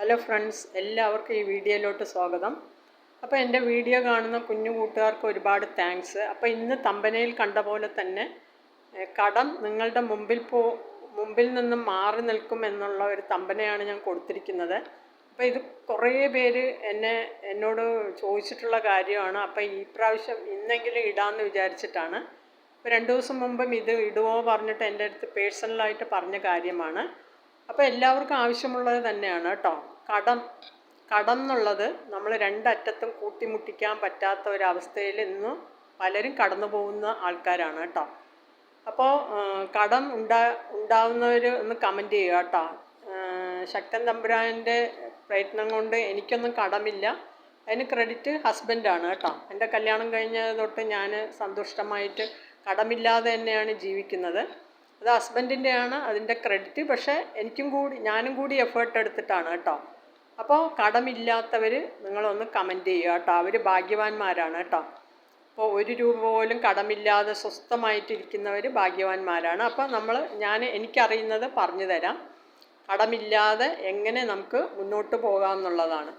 Hello friends എല്ലാവർക്കും ഈ വീഡിയോയിലോട്ട് സ്വാഗതം. അപ്പോൾ എന്റെ വീഡിയോ കാണുന്ന കുഞ്ഞു കൂട്ടുകാർക്ക് ഒരുപാട് താങ്ക്സ്. അപ്പോൾ ഇന്ന് തമ്പനയിൽ കണ്ട പോലെ തന്നെ കടം നിങ്ങളുടെ മുമ്പിൽ പോ മുമ്പിൽ നിന്നും മാറി നിൽക്കും എന്നുള്ള ഒരു തമ്പനയാണ് ഞാൻ കൊടുത്തിരിക്കുന്നത്. അപ്പോൾ ഇത് കുറേ പേര് എന്നെ എന്നോട് ചോദിച്ചിട്ടുള്ള കാര്യമാണ്. അപ്പോൾ ഈ പ്രാവശ്യം ഇന്നെങ്കിലും ഇടാമെന്ന് വിചാരിച്ചിട്ടാണ്. ഇപ്പോൾ രണ്ട് ദിവസം മുമ്പും ഇത് ഇടുമോ പറഞ്ഞിട്ട് എന്റെ അടുത്ത് പേഴ്സണലായിട്ട് പറഞ്ഞ കാര്യമാണ്. അപ്പോൾ എല്ലാവർക്കും ആവശ്യമുള്ളത് തന്നെയാണ് കേട്ടോ. കടം കടം എന്നുള്ളത് നമ്മൾ രണ്ടറ്റത്തും കൂട്ടിമുട്ടിക്കാൻ പറ്റാത്ത ഒരവസ്ഥയിൽ ഇന്ന് പലരും കടന്നു പോകുന്ന ആൾക്കാരാണ് കേട്ടോ. അപ്പോൾ കടം ഉണ്ടാ ഉണ്ടാവുന്നവർ ഒന്ന് കമന്റ് ചെയ്യുക കേട്ടോ. ശക്തൻ തമ്പുരാന്റെ പ്രയത്നം കൊണ്ട് എനിക്കൊന്നും കടമില്ല. അതിന് ക്രെഡിറ്റ് ഹസ്ബൻഡാണ് കേട്ടോ. എന്റെ കല്യാണം കഴിഞ്ഞ തൊട്ട് ഞാൻ സന്തുഷ്ടമായിട്ട് കടമില്ലാതെ തന്നെയാണ് ജീവിക്കുന്നത്. അത് ഹസ്ബൻഡിന്റെയാണ് അതിന്റെ ക്രെഡിറ്റ് പക്ഷേ എനിക്കും കൂടി ഞാനും കൂടി എഫേർട്ട് എടുത്തിട്ടാണ് കേട്ടോ. അപ്പോൾ കടമില്ലാത്തവർ നിങ്ങളൊന്ന് കമന്റ് ചെയ്യുക കേട്ടോ. അവർ ഭാഗ്യവാന്മാരാണ് കേട്ടോ. അപ്പോൾ ഒരു രൂപ പോലും കടമില്ലാതെ സ്വസ്ഥമായിട്ടിരിക്കുന്നവർ ഭാഗ്യവാന്മാരാണ്. അപ്പോൾ നമ്മൾ ഞാൻ എനിക്കറിയുന്നത് പറഞ്ഞു തരാം. കടമില്ലാതെ എങ്ങനെ നമുക്ക് മുന്നോട്ട് പോകാം എന്നുള്ളതാണ്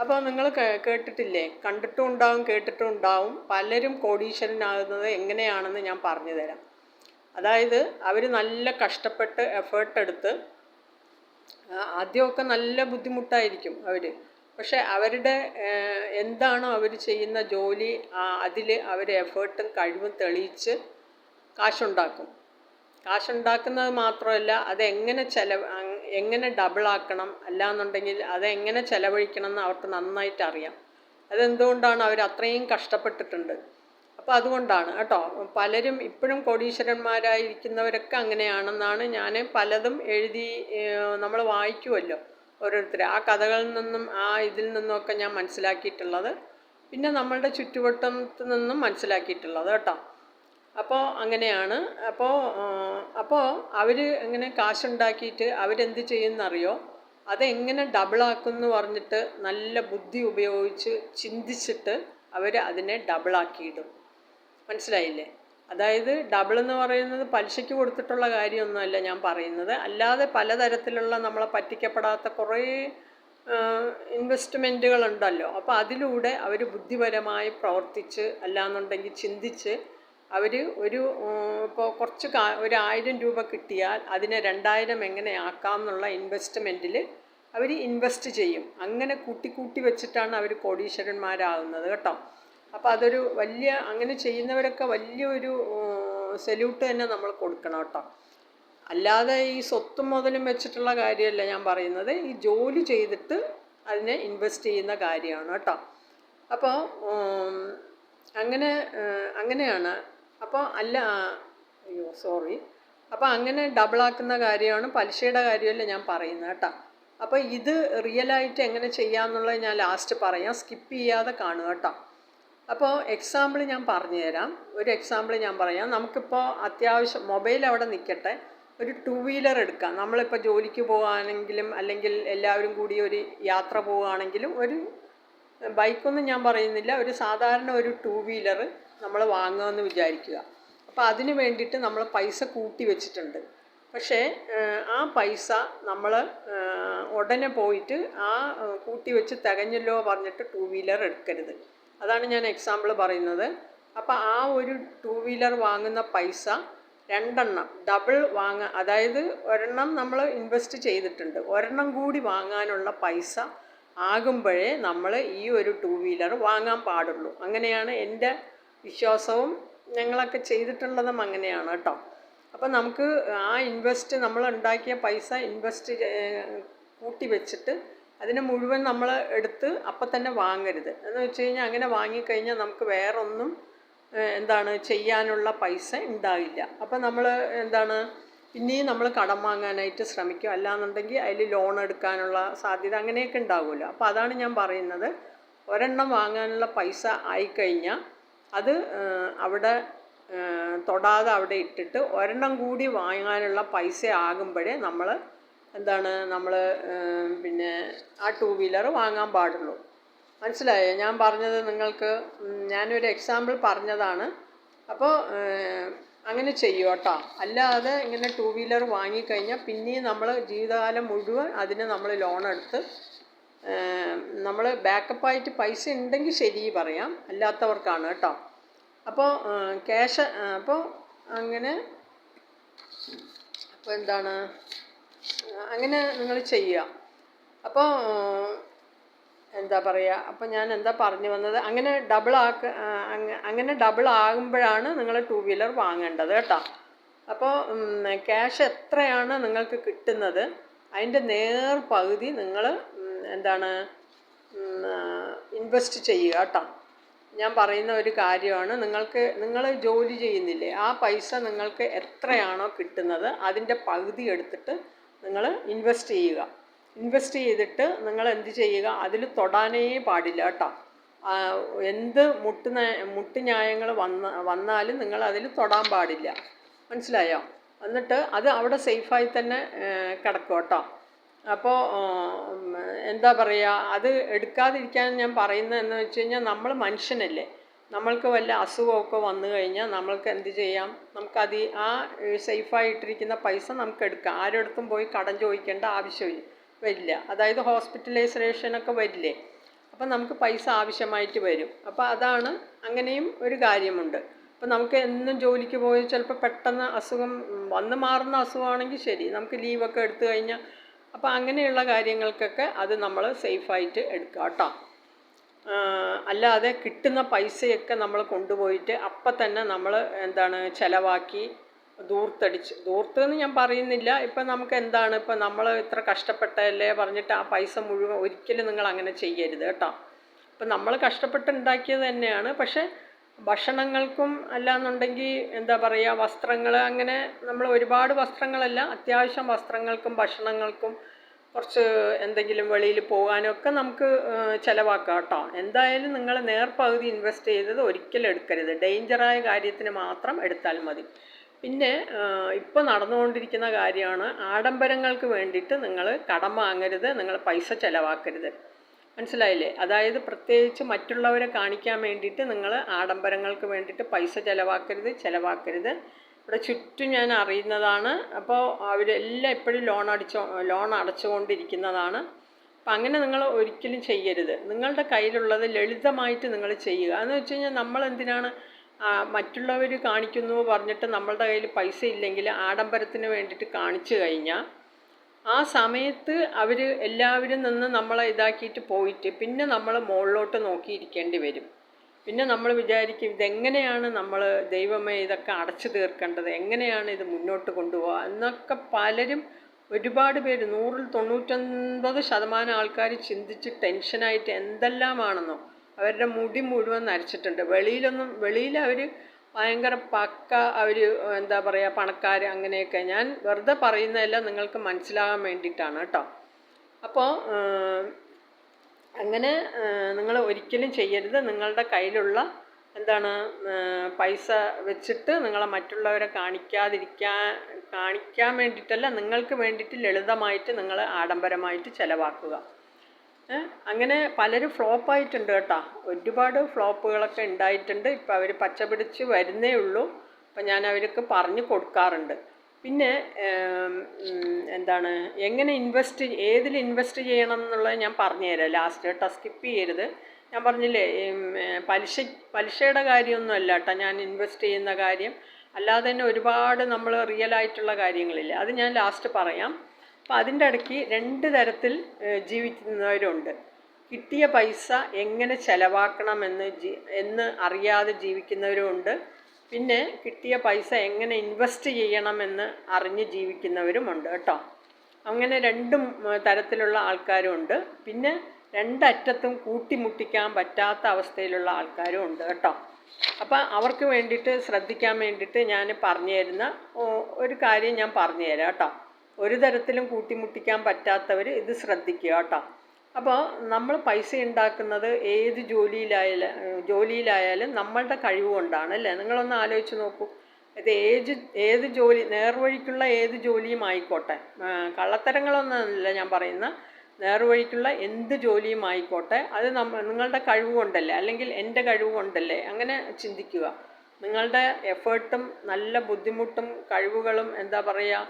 അപ്പോൾ നിങ്ങൾ കേട്ടിട്ടില്ലേ? കണ്ടിട്ടും ഉണ്ടാവും കേട്ടിട്ടും ഉണ്ടാവും പലരും കോടീശ്വരനാകുന്നത് എങ്ങനെയാണെന്ന് ഞാൻ പറഞ്ഞു തരാം. അതായത് അവർ നല്ല കഷ്ടപ്പെട്ട് എഫേർട്ട് എടുത്ത് ആദ്യമൊക്കെ നല്ല ബുദ്ധിമുട്ടായിരിക്കും അവർ പക്ഷെ അവരുടെ എന്താണോ അവർ ചെയ്യുന്ന ജോലി അതിൽ അവർ എഫേർട്ടും കഴിവും തെളിയിച്ച് കാശുണ്ടാക്കും. കാശുണ്ടാക്കുന്നത് മാത്രമല്ല അതെങ്ങനെ ചെലവ് എങ്ങനെ ഡബിളാക്കണം അല്ലാന്നുണ്ടെങ്കിൽ അതെങ്ങനെ ചെലവഴിക്കണം എന്ന് അവർക്ക് നന്നായിട്ട് അറിയാം അതെന്തുകൊണ്ടാണ് അവർ അത്രയും കഷ്ടപ്പെട്ടിട്ടുണ്ട്? അപ്പോൾ അതുകൊണ്ടാണ് കേട്ടോ. പലരും ഇപ്പോഴും കോടീശ്വരന്മാരായിരിക്കുന്നവരൊക്കെ അങ്ങനെയാണെന്നാണ് ഞാൻ പലതും എഴുതി നമ്മൾ വായിക്കുമല്ലോ ഓരോരുത്തർ ആ കഥകളിൽ നിന്നും ആ ഇതിൽ നിന്നുമൊക്കെ ഞാൻ മനസ്സിലാക്കിയിട്ടുള്ളത്. പിന്നെ നമ്മളുടെ ചുറ്റുവട്ടത്തു നിന്നും മനസ്സിലാക്കിയിട്ടുള്ളത് കേട്ടോ. അപ്പോൾ അങ്ങനെയാണ്. അപ്പോൾ അപ്പോൾ അവർ എങ്ങനെ കാശുണ്ടാക്കിയിട്ട് അവരെന്ത് ചെയ്യുന്നറിയോ? അതെങ്ങനെ ഡബിളാക്കുമെന്ന് പറഞ്ഞിട്ട് നല്ല ബുദ്ധി ഉപയോഗിച്ച് ചിന്തിച്ചിട്ട് അവർ അതിനെ ഡബിളാക്കിയിടും. മനസ്സിലായില്ലേ? അതായത് ഡബിൾ എന്ന് പറയുന്നത് പലിശയ്ക്ക് കൊടുത്തിട്ടുള്ള കാര്യമൊന്നുമല്ല ഞാൻ പറയുന്നത്. അല്ലാതെ പലതരത്തിലുള്ള നമ്മളെ പറ്റിക്കപ്പെടാത്ത കുറേ ഇൻവെസ്റ്റ്മെന്റുകളുണ്ടല്ലോ അപ്പോൾ അതിലൂടെ അവർ ബുദ്ധിപരമായി പ്രവർത്തിച്ച് അല്ലാന്നുണ്ടെങ്കിൽ ചിന്തിച്ച് അവർ ഒരു ഇപ്പോൾ കുറച്ച് കാ ഒരു ആയിരം രൂപ കിട്ടിയാൽ അതിനെ രണ്ടായിരം എങ്ങനെ ആക്കാം എന്നുള്ള ഇൻവെസ്റ്റ്മെന്റിൽ അവർ ഇൻവെസ്റ്റ് ചെയ്യും. അങ്ങനെ കൂട്ടി കൂട്ടി വെച്ചിട്ടാണ് അവർ കോടീശ്വരന്മാരാകുന്നത് കേട്ടോ. അപ്പോൾ അതൊരു വലിയ അങ്ങനെ ചെയ്യുന്നവരൊക്കെ വലിയൊരു സല്യൂട്ട് തന്നെ നമ്മൾ കൊടുക്കണം കേട്ടോ. അല്ലാതെ ഈ സ്വത്തും മുതലും വെച്ചിട്ടുള്ള കാര്യമല്ല ഞാൻ പറയുന്നത്. ഈ ജോലി ചെയ്തിട്ട് അതിനെ ഇൻവെസ്റ്റ് ചെയ്യുന്ന കാര്യമാണ് കേട്ടോ. അപ്പോൾ അങ്ങനെ അങ്ങനെയാണ്. അപ്പോൾ അല്ല അയ്യോ സോറി അപ്പോൾ അങ്ങനെ ഡബിളാക്കുന്ന കാര്യമാണ് പലിശയുടെ കാര്യമല്ല ഞാൻ പറയുന്നത് കേട്ടോ. അപ്പോൾ ഇത് റിയലായിട്ട് എങ്ങനെ ചെയ്യാമെന്നുള്ളത് ഞാൻ ലാസ്റ്റ് പറയാം. സ്കിപ്പ് ചെയ്യാതെ കാണുക കേട്ടോ. അപ്പോൾ എക്സാമ്പിൾ ഞാൻ പറഞ്ഞു തരാം ഒരു എക്സാമ്പിൾ ഞാൻ പറയാം. നമുക്കിപ്പോൾ അത്യാവശ്യം മൊബൈൽ അവിടെ നിൽക്കട്ടെ ഒരു ടു വീലർ എടുക്കാം. നമ്മളിപ്പോൾ ജോലിക്ക് പോകുകയാണെങ്കിലും അല്ലെങ്കിൽ എല്ലാവരും കൂടി ഒരു യാത്ര പോവുകയാണെങ്കിലും ഒരു ബൈക്കൊന്നും ഞാൻ പറയുന്നില്ല. ഒരു സാധാരണ ഒരു ടു വീലർ നമ്മൾ വാങ്ങുമെന്ന് വിചാരിക്കുക. അപ്പോൾ അതിന് വേണ്ടിയിട്ട് നമ്മൾ പൈസ കൂട്ടി വെച്ചിട്ടുണ്ട്. പക്ഷേ ആ പൈസ നമ്മൾ ഉടനെ പോയിട്ട് ആ കൂട്ടി വെച്ച് തികഞ്ഞല്ലോ പറഞ്ഞിട്ട് ടു വീലർ എടുക്കരുത്. അതാണ് ഞാൻ എക്സാമ്പിൾ പറയുന്നത്. അപ്പോൾ ആ ഒരു ടു വീലർ വാങ്ങുന്ന പൈസ രണ്ടെണ്ണം ഡബിൾ വാങ്ങാൻ അതായത് ഒരെണ്ണം നമ്മൾ ഇൻവെസ്റ്റ് ചെയ്തിട്ടുണ്ട്. ഒരെണ്ണം കൂടി വാങ്ങാനുള്ള പൈസ ആകുമ്പോഴേ നമ്മൾ ഈ ഒരു ടു വീലർ വാങ്ങാൻ പാടുള്ളൂ. അങ്ങനെയാണ് എന്റെ വിശ്വാസവും ഞങ്ങളൊക്കെ ചെയ്തിട്ടുള്ളതും അങ്ങനെയാണ് കേട്ടോ. അപ്പം നമുക്ക് ആ ഇൻവെസ്റ്റ് നമ്മൾ ഉണ്ടാക്കിയ പൈസ ഇൻവെസ്റ്റ് കൂട്ടി വെച്ചിട്ട് അതിനെ മുഴുവൻ നമ്മൾ എടുത്ത് അപ്പം തന്നെ വാങ്ങരുത്. എന്ന് വെച്ച് കഴിഞ്ഞാൽ അങ്ങനെ വാങ്ങിക്കഴിഞ്ഞാൽ നമുക്ക് വേറൊന്നും എന്താണ് ചെയ്യാനുള്ള പൈസ ഉണ്ടാവില്ല. അപ്പം നമ്മൾ എന്താണ് പിന്നെയും നമ്മൾ കടം വാങ്ങാനായിട്ട് ശ്രമിക്കും. അല്ലാന്നുണ്ടെങ്കിൽ അതിൽ ലോൺ എടുക്കാനുള്ള സാധ്യത അങ്ങനെയൊക്കെ ഉണ്ടാവുമല്ലോ. അപ്പോൾ അതാണ് ഞാൻ പറയുന്നത്. ഒരെണ്ണം വാങ്ങാനുള്ള പൈസ ആയിക്കഴിഞ്ഞാൽ അത് അവിടെ തൊടാതെ അവിടെ ഇട്ടിട്ട് ഒരെണ്ണം കൂടി വാങ്ങാനുള്ള പൈസ ആകുമ്പോഴേ നമ്മൾ എന്താണ് നമ്മൾ പിന്നെ ആ ടു വീലർ വാങ്ങാൻ പാടുള്ളൂ. മനസ്സിലായോ? ഞാൻ പറഞ്ഞത് നിങ്ങൾക്ക് ഞാനൊരു എക്സാമ്പിൾ പറഞ്ഞതാണ്. അപ്പോൾ അങ്ങനെ ചെയ്യൂ കേട്ടോ അല്ലാതെ ഇങ്ങനെ ടു വീലർ വാങ്ങിക്കഴിഞ്ഞാൽ പിന്നെയും നമ്മൾ ജീവിതകാലം മുഴുവൻ അതിന് നമ്മൾ ലോൺ എടുത്ത് നമ്മൾ ബാക്കപ്പായിട്ട് പൈസ ഉണ്ടെങ്കിൽ ശരി പറയാം. അല്ലാത്തവർക്കാണ് കേട്ടോ അപ്പോൾ ക്യാഷ് അപ്പോൾ അങ്ങനെ അപ്പോൾ എന്താണ്? അങ്ങനെ നിങ്ങൾ ചെയ്യുക. അപ്പോൾ എന്താ പറയുക അപ്പോൾ ഞാൻ എന്താ പറഞ്ഞു വന്നത്? അങ്ങനെ ഡബിൾ ആക്ക അങ്ങനെ ഡബിൾ ആകുമ്പോഴാണ് നിങ്ങൾ ടു വീലർ വാങ്ങേണ്ടത് കേട്ടോ. അപ്പോൾ ക്യാഷ് എത്രയാണ് നിങ്ങൾക്ക് കിട്ടുന്നത്? അതിന്റെ നേർ പകുതി നിങ്ങൾ എന്താണ് ഇൻവെസ്റ്റ് ചെയ്യുക കേട്ടോ. ഞാൻ പറയുന്ന ഒരു കാര്യമാണ് നിങ്ങൾക്ക് നിങ്ങൾ ജോലി ചെയ്യുന്നില്ലേ ആ പൈസ നിങ്ങൾക്ക് എത്രയാണോ കിട്ടുന്നത് അതിന്റെ പകുതി എടുത്തിട്ട് നിങ്ങൾ ഇൻവെസ്റ്റ് ചെയ്യുക. ഇൻവെസ്റ്റ് ചെയ്തിട്ട് നിങ്ങൾ എന്ത് ചെയ്യുക? അതിൽ തൊടാനേ പാടില്ല കേട്ടോ. എന്ത് മുട്ട് മുട്ട് ന്യായങ്ങൾ വന്ന വന്നാലും നിങ്ങൾ അതിൽ തൊടാൻ പാടില്ല. മനസ്സിലായോ? എന്നിട്ട് അത് അവിടെ സേഫായി തന്നെ കിടക്കും കേട്ടോ. അപ്പോൾ എന്താ പറയുക അത് എടുക്കാതിരിക്കാൻ ഞാൻ പറയുന്നത് എന്ന് വെച്ച് കഴിഞ്ഞാൽ നമ്മൾ മനുഷ്യനല്ലേ. നമ്മൾക്ക് വല്ല അസുഖമൊക്കെ വന്നു കഴിഞ്ഞാൽ നമ്മൾക്ക് എന്ത് ചെയ്യാം? നമുക്കത് ആ സേഫായിട്ടിരിക്കുന്ന പൈസ നമുക്ക് എടുക്കാം. ആരോടത്തും പോയി കടം ചോദിക്കേണ്ട ആവശ്യമില്ല വരില്ല. അതായത് ഹോസ്പിറ്റലൈസേഷനൊക്കെ വരില്ലേ? അപ്പം നമുക്ക് പൈസ ആവശ്യമായിട്ട് വരും. അപ്പോൾ അതാണ് അങ്ങനെയും ഒരു കാര്യമുണ്ട്. അപ്പം നമുക്ക് എന്നും ജോലിക്ക് പോയി ചിലപ്പോൾ പെട്ടെന്ന് അസുഖം വന്ന് മാറുന്ന അസുഖമാണെങ്കിൽ ശരി. നമുക്ക് ലീവൊക്കെ എടുത്തു കഴിഞ്ഞാൽ അപ്പോൾ അങ്ങനെയുള്ള കാര്യങ്ങൾക്കൊക്കെ അത് നമ്മൾ സേഫായിട്ട് എടുക്കാം കേട്ടോ. അല്ലാതെ കിട്ടുന്ന പൈസയൊക്കെ നമ്മൾ കൊണ്ടുപോയിട്ട് അപ്പം തന്നെ നമ്മൾ എന്താണ് ചിലവാക്കി ദൂർത്തടിച്ച് ദൂർത്ത് എന്ന് ഞാൻ പറയുന്നില്ല. ഇപ്പം നമുക്ക് എന്താണ്? ഇപ്പം നമ്മൾ ഇത്ര കഷ്ടപ്പെട്ടല്ലേ പറഞ്ഞിട്ട് ആ പൈസ മുഴുവൻ ഒരിക്കലും നിങ്ങൾ അങ്ങനെ ചെയ്യരുത് കേട്ടോ. ഇപ്പം നമ്മൾ കഷ്ടപ്പെട്ടുണ്ടാക്കിയത് തന്നെയാണ്. പക്ഷേ ഭക്ഷണങ്ങൾക്കും അല്ലാന്നുണ്ടെങ്കിൽ എന്താ പറയുക വസ്ത്രങ്ങൾ അങ്ങനെ നമ്മൾ ഒരുപാട് വസ്ത്രങ്ങളല്ല അത്യാവശ്യം വസ്ത്രങ്ങൾക്കും ഭക്ഷണങ്ങൾക്കും കുറച്ച് എന്തെങ്കിലും വെളിയിൽ പോകാനൊക്കെ നമുക്ക് ചിലവാക്കാം കേട്ടോ എന്തായാലും നിങ്ങൾ നേർപകുതി ഇൻവെസ്റ്റ് ചെയ്തത് ഒരിക്കലും എടുക്കരുത്. ഡേഞ്ചറായ കാര്യത്തിന് മാത്രം എടുത്താൽ മതി. പിന്നെ ഇപ്പോൾ നടന്നുകൊണ്ടിരിക്കുന്ന കാര്യമാണ് ആഡംബരങ്ങൾക്ക് വേണ്ടിയിട്ട് നിങ്ങൾ കടം വാങ്ങരുത് നിങ്ങൾ പൈസ ചിലവാക്കരുത്. മനസ്സിലായില്ലേ? അതായത് പ്രത്യേകിച്ച് മറ്റുള്ളവരെ കാണിക്കാൻ വേണ്ടിയിട്ട് നിങ്ങൾ ആഡംബരങ്ങൾക്ക് വേണ്ടിയിട്ട് പൈസ ചിലവാക്കരുത് ചിലവാക്കരുത്. ഇവിടെ ചുറ്റും ഞാൻ അറിയുന്നതാണ്. അപ്പോൾ അവരെല്ലാം എപ്പോഴും ലോൺ അടിച്ചോ ലോൺ അടച്ചുകൊണ്ടിരിക്കുന്നതാണ്. അപ്പം അങ്ങനെ നിങ്ങൾ ഒരിക്കലും ചെയ്യരുത്. നിങ്ങളുടെ കയ്യിലുള്ളത് ലളിതമായിട്ട് നിങ്ങൾ ചെയ്യുക. എന്ന് വെച്ച് കഴിഞ്ഞാൽ നമ്മൾ എന്തിനാണ് മറ്റുള്ളവർ കാണിക്കുന്നു പറഞ്ഞിട്ട് നമ്മളുടെ കയ്യിൽ പൈസ ഇല്ലെങ്കിൽ ആഡംബരത്തിന് വേണ്ടിയിട്ട് കാണിച്ചു കഴിഞ്ഞാൽ ആ സമയത്ത് അവർ എല്ലാവരും നിന്ന് നമ്മളെ ഇതാക്കിയിട്ട് പോയിട്ട് പിന്നെ നമ്മൾ മുകളിലോട്ട് നോക്കിയിരിക്കേണ്ടി വരും. പിന്നെ നമ്മൾ വിചാരിക്കും ഇതെങ്ങനെയാണ് നമ്മൾ ദൈവമേ ഇതൊക്കെ അടച്ചു തീർക്കേണ്ടത്? എങ്ങനെയാണ് ഇത് മുന്നോട്ട് കൊണ്ടുപോകുക എന്നൊക്കെ പലരും ഒരുപാട് പേര് നൂറിൽ തൊണ്ണൂറ്റൊൻപത് ശതമാനം ആൾക്കാർ ചിന്തിച്ച് ടെൻഷനായിട്ട് എന്തെല്ലാമാണെന്നോ അവരുടെ മുടി മുഴുവൻ നരച്ചിട്ടുണ്ട്. വെളിയിലൊന്നും വെളിയിൽ അവർ ഭയങ്കര പക്ക അവർ എന്താ പറയുക പണക്കാർ അങ്ങനെയൊക്കെ. ഞാൻ വെറുതെ പറയുന്നതെല്ലാം നിങ്ങൾക്ക് മനസ്സിലാകാൻ വേണ്ടിയിട്ടാണ് കേട്ടോ. അപ്പോൾ അങ്ങനെ നിങ്ങൾ ഒരിക്കലും ചെയ്യരുത്. നിങ്ങളുടെ കയ്യിലുള്ള എന്താണ് പൈസ വെച്ചിട്ട് നിങ്ങളെ മറ്റുള്ളവരെ കാണിക്കാതിരിക്കാൻ കാണിക്കാൻ വേണ്ടിയിട്ടല്ല നിങ്ങൾക്ക് വേണ്ടിയിട്ട് ലളിതമായിട്ട് നിങ്ങൾ ആഡംബരമായിട്ട് ചിലവാക്കുക. അങ്ങനെ പലരും ഫ്ലോപ്പായിട്ടുണ്ട് കേട്ടോ. ഒരുപാട് ഫ്ലോപ്പുകളൊക്കെ ഉണ്ടായിട്ടുണ്ട്. ഇപ്പം അവർ പച്ച പിടിച്ച് വരുന്നേ ഉള്ളൂ. അപ്പം ഞാൻ അവർക്ക് പറഞ്ഞു കൊടുക്കാറുണ്ട്. പിന്നെ എന്താണ്? എങ്ങനെ ഇൻവെസ്റ്റ് ഏതിൽ ഇൻവെസ്റ്റ് ചെയ്യണം എന്നുള്ളത് ഞാൻ പറഞ്ഞുതരാം ലാസ്റ്റ് കേട്ടോ സ്കിപ്പ് ചെയ്യരുത്. ഞാൻ പറഞ്ഞില്ലേ പലിശ പലിശയുടെ കാര്യമൊന്നുമല്ല കേട്ടോ. ഞാൻ ഇൻവെസ്റ്റ് ചെയ്യുന്ന കാര്യം. അല്ലാതെ തന്നെ ഒരുപാട് നമ്മൾ റിയൽ ആയിട്ടുള്ള കാര്യങ്ങളില്ല. അത് ഞാൻ ലാസ്റ്റ് പറയാം. അപ്പോൾ അതിന്റെ ഇടയ്ക്ക് രണ്ട് തരത്തിൽ ജീവിക്കുന്നവരുണ്ട്. കിട്ടിയ പൈസ എങ്ങനെ ചെലവാക്കണമെന്ന് ജി എന്ന് അറിയാതെ ജീവിക്കുന്നവരുമുണ്ട് പിന്നെ കിട്ടിയ പൈസ എങ്ങനെ ഇൻവെസ്റ്റ് ചെയ്യണമെന്ന് അറിഞ്ഞ് ജീവിക്കുന്നവരുമുണ്ട് കേട്ടോ. അങ്ങനെ രണ്ടും തരത്തിലുള്ള ആൾക്കാരും ഉണ്ട്. പിന്നെ രണ്ടറ്റത്തും കൂട്ടിമുട്ടിക്കാൻ പറ്റാത്ത അവസ്ഥയിലുള്ള ആൾക്കാരും ഉണ്ട് കേട്ടോ. അപ്പം അവർക്ക് വേണ്ടിയിട്ട് ശ്രദ്ധിക്കാൻ വേണ്ടിയിട്ട് ഞാൻ പറഞ്ഞു തരുന്ന ഒരു കാര്യം ഞാൻ പറഞ്ഞു തരാം കേട്ടോ. ഒരു തരത്തിലും കൂട്ടിമുട്ടിക്കാൻ പറ്റാത്തവർ ഇത് ശ്രദ്ധിക്കുക കേട്ടോ. അപ്പോൾ നമ്മൾ പൈസ ഉണ്ടാക്കുന്നത് ഏത് ജോലിയിലായാലും ജോലിയിലായാലും നമ്മളുടെ കഴിവ് കൊണ്ടാണ് അല്ലേ? നിങ്ങളൊന്ന് ആലോചിച്ച് നോക്കൂ. ഇത് ഏത് ഏത് ജോലി നേർവഴിക്കുള്ള ഏത് ജോലിയും ആയിക്കോട്ടെ. കള്ളത്തരങ്ങളൊന്നുമല്ല ഞാൻ പറയുന്ന. നേർവഴിക്കുള്ള എന്ത് ജോലിയും ആയിക്കോട്ടെ. അത് നമ്മ നിങ്ങളുടെ കഴിവ് കൊണ്ടല്ലേ അല്ലെങ്കിൽ എന്റെ കഴിവ് കൊണ്ടല്ലേ അങ്ങനെ ചിന്തിക്കുക. നിങ്ങളുടെ എഫേർട്ടും നല്ല ബുദ്ധിമുട്ടും കഴിവുകളും എന്താ പറയുക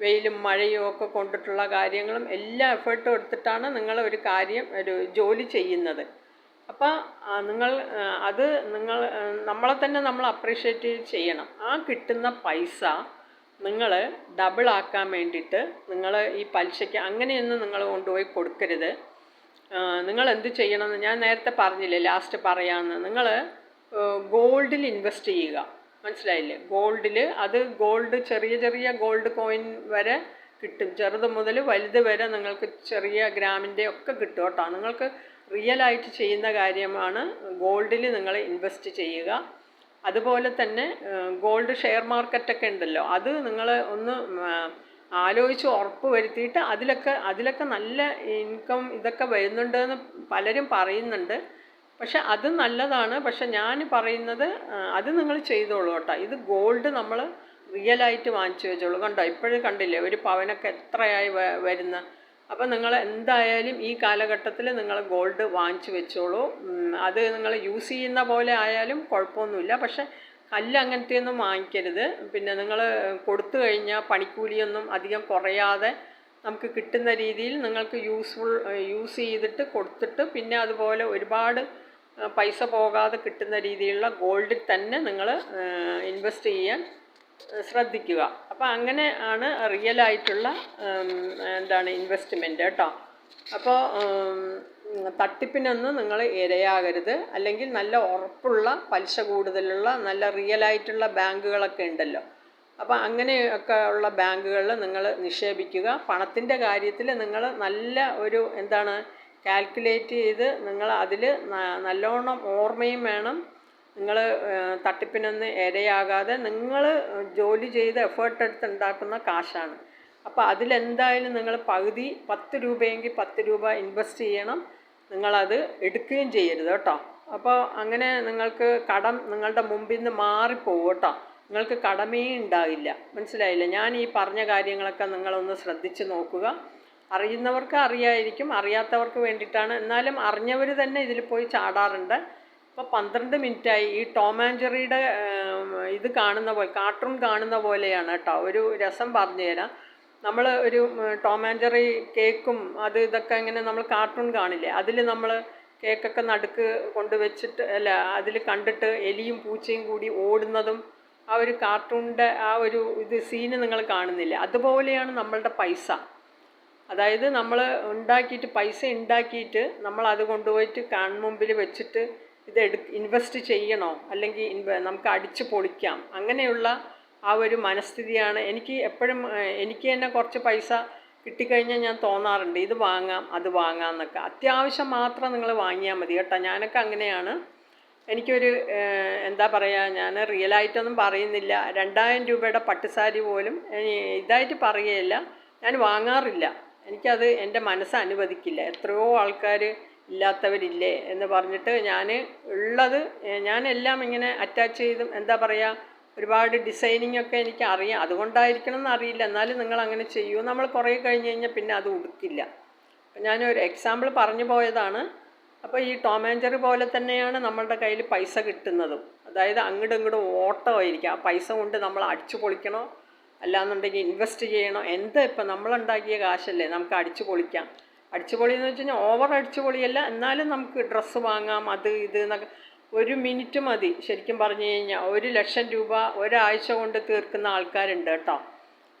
വെയിലും മഴയും ഒക്കെ കൊണ്ടിട്ടുള്ള കാര്യങ്ങളും എല്ലാ എഫേർട്ടും എടുത്തിട്ടാണ് നിങ്ങൾ ഒരു കാര്യം ഒരു ജോലി ചെയ്യുന്നത്. അപ്പോൾ നിങ്ങൾ അത് നിങ്ങൾ നമ്മളെ തന്നെ നമ്മൾ അപ്രീഷിയേറ്റ് ചെയ്യണം. ആ കിട്ടുന്ന പൈസ നിങ്ങൾ ഡബിൾ ആക്കാൻ വേണ്ടിയിട്ട് നിങ്ങൾ ഈ പലിശയ്ക്ക് അങ്ങനെയൊന്നും നിങ്ങൾ കൊണ്ടുപോയി കൊടുക്കരുത്. നിങ്ങൾ എന്ത് ചെയ്യണമെന്ന് ഞാൻ നേരത്തെ പറഞ്ഞില്ലേ ലാസ്റ്റ് പറയാമെന്ന് നിങ്ങൾ ഗോൾഡിൽ ഇൻവെസ്റ്റ് ചെയ്യുക. മനസ്സിലായില്ലേ? ഗോൾഡിൽ അത് ഗോൾഡ് ചെറിയ ചെറിയ ഗോൾഡ് കോയിൻ വരെ കിട്ടും. ചെറുത് മുതൽ വലുത് വരെ നിങ്ങൾക്ക് ചെറിയ ഗ്രാമിന്റെ ഒക്കെ കിട്ടും കേട്ടോ. നിങ്ങൾക്ക് റിയൽ ആയിട്ട് ചെയ്യുന്ന കാര്യമാണ് ഗോൾഡിൽ നിങ്ങൾ ഇൻവെസ്റ്റ് ചെയ്യുക. അതുപോലെ തന്നെ ഗോൾഡ് ഷെയർ മാർക്കറ്റൊക്കെ ഉണ്ടല്ലോ അത് നിങ്ങൾ ഒന്ന് ആലോചിച്ച് ഉറപ്പ് വരുത്തിയിട്ട് അതിലൊക്കെ അതിലൊക്കെ നല്ല ഇൻകം ഇതൊക്കെ വരുന്നുണ്ടെന്ന് പലരും പറയുന്നുണ്ട്. പക്ഷെ അത് നല്ലതാണ്. പക്ഷെ ഞാൻ പറയുന്നത് അത് നിങ്ങൾ ചെയ്തോളൂ കേട്ടോ. ഇത് ഗോൾഡ് നമ്മൾ റിയലായിട്ട് വാങ്ങിച്ചു വെച്ചോളൂ. കണ്ടോ? ഇപ്പോഴും കണ്ടില്ലേ? ഒരു പവനൊക്കെ എത്രയായി വരുന്ന അപ്പം നിങ്ങൾ എന്തായാലും ഈ കാലഘട്ടത്തിൽ നിങ്ങൾ ഗോൾഡ് വാങ്ങിച്ചു വെച്ചോളൂ. അത് നിങ്ങൾ യൂസ് ചെയ്യുന്ന പോലെ ആയാലും കുഴപ്പമൊന്നുമില്ല. പക്ഷേ കല്ല് അങ്ങനത്തെയൊന്നും വാങ്ങിക്കരുത്. പിന്നെ നിങ്ങൾ കൊടുത്തു കഴിഞ്ഞാൽ പണിക്കൂലിയൊന്നും അധികം കുറയാതെ നമുക്ക് കിട്ടുന്ന രീതിയിൽ നിങ്ങൾക്ക് യൂസ്ഫുൾ യൂസ് ചെയ്തിട്ട് കൊടുത്തിട്ട് പിന്നെ അതുപോലെ ഒരുപാട് പൈസ പോകാതെ കിട്ടുന്ന രീതിയിലുള്ള ഗോൾഡിൽ തന്നെ നിങ്ങൾ ഇൻവെസ്റ്റ് ചെയ്യാൻ ശ്രദ്ധിക്കുക. അപ്പോൾ അങ്ങനെ ആണ് റിയൽ ആയിട്ടുള്ള എന്താണ് ഇൻവെസ്റ്റ്മെന്റ് കേട്ടോ അപ്പോൾ തട്ടിപ്പിനൊന്നും നിങ്ങൾ ഇരയാകരുത്. അല്ലെങ്കിൽ നല്ല ഉറപ്പുള്ള പലിശ കൂടുതലുള്ള നല്ല റിയൽ ആയിട്ടുള്ള ബാങ്കുകളൊക്കെ ഉണ്ടല്ലോ. അപ്പോൾ അങ്ങനെയൊക്കെ ഉള്ള ബാങ്കുകളിൽ നിങ്ങൾ നിക്ഷേപിക്കുക. പണത്തിന്റെ കാര്യത്തിൽ നിങ്ങൾ നല്ല ഒരു എന്താണ് കാൽക്കുലേറ്റ് ചെയ്ത് നിങ്ങൾ അതിൽ നല്ലോണം ഓർമ്മയും വേണം. നിങ്ങൾ തട്ടിപ്പിനൊന്നും ഇരയാകാതെ നിങ്ങൾ ജോലി ചെയ്ത് എഫേർട്ട് എടുത്ത് ഉണ്ടാക്കുന്ന കാശാണ്. അപ്പോൾ അതിലെന്തായാലും നിങ്ങൾ പകുതി പത്ത് രൂപയെങ്കിൽ പത്ത് രൂപ ഇൻവെസ്റ്റ് ചെയ്യണം. നിങ്ങളത് എടുക്കുകയും ചെയ്യരുത് കേട്ടോ. അപ്പോൾ അങ്ങനെ നിങ്ങൾക്ക് കടം നിങ്ങളുടെ മുമ്പിൽ നിന്ന് മാറിപ്പോകും കേട്ടോ. നിങ്ങൾക്ക് കടമേ ഉണ്ടാവില്ല. മനസ്സിലായില്ല? ഞാൻ ഈ പറഞ്ഞ കാര്യങ്ങളൊക്കെ നിങ്ങളൊന്ന് ശ്രദ്ധിച്ച് നോക്കുക. അറിയുന്നവർക്ക് അറിയായിരിക്കും അറിയാത്തവർക്ക് വേണ്ടിയിട്ടാണ്. എന്നാലും അറിഞ്ഞവർ തന്നെ ഇതിൽ പോയി ചാടാറുണ്ട്. ഇപ്പോൾ പന്ത്രണ്ട് മിനിറ്റായി ഈ ടോം ആൻഡ് ജെറിയുടെ ഇത് കാണുന്ന പോലെ കാർട്ടൂൺ കാണുന്ന പോലെയാണ് കേട്ടോ ഒരു രസം പറഞ്ഞു തരാം. നമ്മൾ ഒരു ടോം ആൻഡ് ജെറി കേക്കും അത് ഇതൊക്കെ ഇങ്ങനെ നമ്മൾ കാർട്ടൂൺ കാണില്ലേ? അതിൽ നമ്മൾ കേക്കൊക്കെ നടുക്ക് കൊണ്ട് വെച്ചിട്ട് അല്ല അതിൽ കണ്ടിട്ട് എലിയും പൂച്ചയും കൂടി ഓടുന്നതും ആ ഒരു കാർട്ടൂണിന്റെ ആ ഒരു ഇത് സീന് നിങ്ങൾ കാണുന്നില്ല? അതുപോലെയാണ് നമ്മളുടെ പൈസ. അതായത് നമ്മൾ ഉണ്ടാക്കിയിട്ട് പൈസ ഉണ്ടാക്കിയിട്ട് നമ്മൾ അത് കൊണ്ടുപോയിട്ട് കൺമുമ്പിൽ വെച്ചിട്ട് ഇത് ഇൻവെസ്റ്റ് ചെയ്യണോ? അല്ലെങ്കിൽ നമുക്ക് അടിച്ച് പൊളിക്കാം. അങ്ങനെയുള്ള ആ ഒരു മനസ്ഥിതിയാണ് എനിക്ക് എപ്പോഴും എനിക്ക് തന്നെ കുറച്ച് പൈസ കിട്ടിക്കഴിഞ്ഞാൽ ഞാൻ തോന്നാറുണ്ട്. ഇത് വാങ്ങാം അത് വാങ്ങാം എന്നൊക്കെ. അത്യാവശ്യം മാത്രം നിങ്ങൾ വാങ്ങിയാൽ മതി കേട്ടോ. ഞാനൊക്കെ അങ്ങനെയാണ്. എനിക്കൊരു എന്താ പറയുക ഞാൻ റിയലായിട്ടൊന്നും പറയുന്നില്ല. രണ്ടായിരം രൂപയുടെ പട്ടുസാരി പോലും ഇതായിട്ട് പറയുകയില്ല. ഞാൻ വാങ്ങാറില്ല. എനിക്കത് എന്റെ മനസ്സ് അനുവദിക്കില്ല. എത്രയോ ആൾക്കാർ ഇല്ലാത്തവരില്ലേ എന്ന് പറഞ്ഞിട്ട് ഞാൻ ഉള്ളത് ഞാനെല്ലാം ഇങ്ങനെ അറ്റാച്ച് ചെയ്തും എന്താ പറയുക ഒരുപാട് ഡിസൈനിങ് ഒക്കെ എനിക്ക് അറിയാം. അതുകൊണ്ടായിരിക്കണം എന്നറിയില്ല എന്നാലും നിങ്ങൾ അങ്ങനെ ചെയ്യൂ. നമ്മൾ കുറേ കഴിഞ്ഞ് കഴിഞ്ഞാൽ പിന്നെ അത് ഉടുക്കില്ല. അപ്പം ഞാനൊരു എക്സാമ്പിൾ പറഞ്ഞു പോയതാണ്. അപ്പോൾ ഈ ടോം പോലെ തന്നെയാണ് നമ്മളുടെ കയ്യിൽ പൈസ കിട്ടുന്നതും. അതായത് അങ്ങോട്ടും ഇങ്ങോട്ടും ഓട്ടമായിരിക്കും ആ പൈസ കൊണ്ട് നമ്മൾ അടിച്ചു പൊളിക്കണോ? അല്ലാന്നുണ്ടെങ്കിൽ ഇൻവെസ്റ്റ് ചെയ്യണോ? എന്താ ഇപ്പം നമ്മളുണ്ടാക്കിയ കാശല്ലേ നമുക്ക് അടിച്ചു പൊളിക്കാം. അടിച്ചു പൊളി എന്ന് വെച്ച് കഴിഞ്ഞാൽ ഓവർ അടിച്ചുപൊളിയല്ല. എന്നാലും നമുക്ക് ഡ്രസ്സ് വാങ്ങാം അത് ഇത് എന്നൊക്കെ. ഒരു മിനിറ്റ് മതി. ശരിക്കും പറഞ്ഞു കഴിഞ്ഞാൽ ഒരു ലക്ഷം രൂപ ഒരാഴ്ച കൊണ്ട് തീർക്കുന്ന ആൾക്കാരുണ്ട് കേട്ടോ.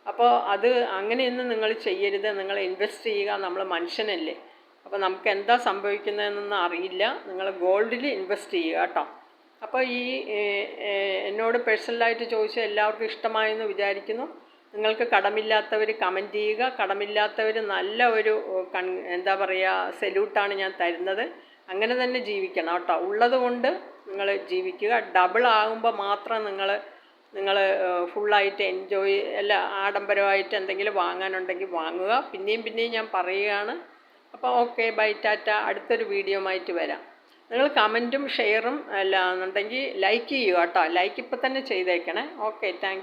അപ്പോൾ അത് അങ്ങനെയൊന്നും നിങ്ങൾ ചെയ്യരുത്. നിങ്ങൾ ഇൻവെസ്റ്റ് ചെയ്യുക. നമ്മൾ മനുഷ്യനല്ലേ. അപ്പോൾ നമുക്ക് എന്താ സംഭവിക്കുന്നതെന്നൊന്നും അറിയില്ല. നിങ്ങൾ ഗോൾഡിൽ ഇൻവെസ്റ്റ് ചെയ്യുക കേട്ടോ. അപ്പോൾ ഈ എന്നോട് പേഴ്സണലായിട്ട് ചോദിച്ച എല്ലാവർക്കും ഇഷ്ടമായെന്ന് വിചാരിക്കുന്നു. നിങ്ങൾക്ക് കടമില്ലാത്തവർ കമന്റ് ചെയ്യുക. കടമില്ലാത്തവർ നല്ല ഒരു കൺ എന്താ പറയുക സല്യൂട്ടാണ് ഞാൻ തരുന്നത്. അങ്ങനെ തന്നെ ജീവിക്കണം കേട്ടോ. ഉള്ളത് കൊണ്ട് നിങ്ങൾ ജീവിക്കുക. ഡബിൾ ആകുമ്പോൾ മാത്രം നിങ്ങൾ നിങ്ങൾ ഫുള്ളായിട്ട് എൻജോയ് അല്ല ആഡംബരമായിട്ട് എന്തെങ്കിലും വാങ്ങാനുണ്ടെങ്കിൽ വാങ്ങുക. പിന്നെയും പിന്നെയും ഞാൻ പറയുകയാണ്. അപ്പോൾ ഓക്കെ ബൈ ടാറ്റ. അടുത്തൊരു വീഡിയോ ആയിട്ട് വരാം. നിങ്ങൾ കമന്റും ഷെയറും അല്ല എന്നുണ്ടെങ്കിൽ ലൈക്ക് ചെയ്യുക കേട്ടോ. ലൈക്ക് ഇപ്പം തന്നെ ചെയ്തേക്കണേ. Okay thank